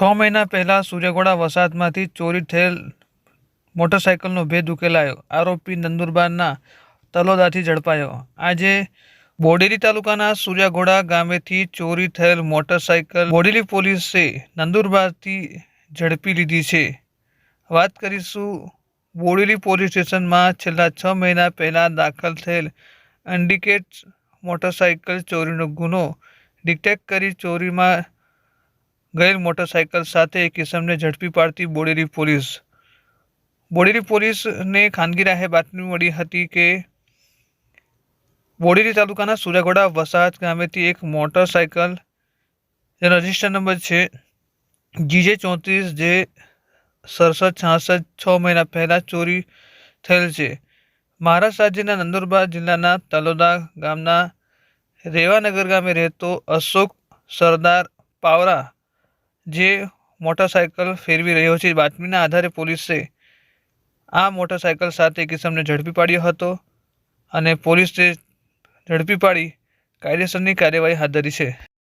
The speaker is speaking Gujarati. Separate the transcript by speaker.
Speaker 1: છ મહિના પહેલાં સૂર્યગોડા વસાહતમાંથી ચોરી થયેલ મોટરસાયકલનો ભેદ ઉકેલાયો. આરોપી નંદુરબારના તલોદાથી ઝડપાયો. આજે બોડેલી તાલુકાના સૂર્યાઘોડા ગામેથી ચોરી થયેલ મોટરસાયકલ બોડેલી પોલીસે નંદુરબારથી ઝડપી લીધી છે. વાત કરીશું બોડેલી પોલીસ સ્ટેશનમાં છેલ્લા છ મહિના પહેલાં દાખલ થયેલ ઇન્ડિકેટ મોટરસાયકલ ચોરીનો ગુનો. ડિટેક્ટ કરી ચોરીમાં ગયેલ મોટરસાયકલ સાથે એક ઇસમને ઝડપી પાડતી બોડેલી પોલીસ. બોડેલી પોલીસને ખાનગી રાહે બાતમી મળી હતી કે બોડેલી તાલુકાના સૂર્યાગોડા વસાહત ગામેથી એક મોટરસાયકલ, જેનો રજિસ્ટર નંબર છે જીજે ચોત્રીસ જે સડસઠ છાસઠ છ મહિના પહેલાં ચોરી થયેલ છે. મહારાષ્ટ્ર રાજ્યના નંદુરબાર જિલ્લાના તલોદા ગામના રેવાનગર ગામે રહેતો અશોક સરદાર પાવરા જે મોટરસાયકલ ફેરવી રહ્યો છે બાતમીના આધારે પોલીસે આ મોટરસાયકલ સાથે કિસમને ઝડપી પાડ્યો હતો અને પોલીસે ઝડપી પાડી કાયદેસરની કાર્યવાહી હાથ ધરી છે.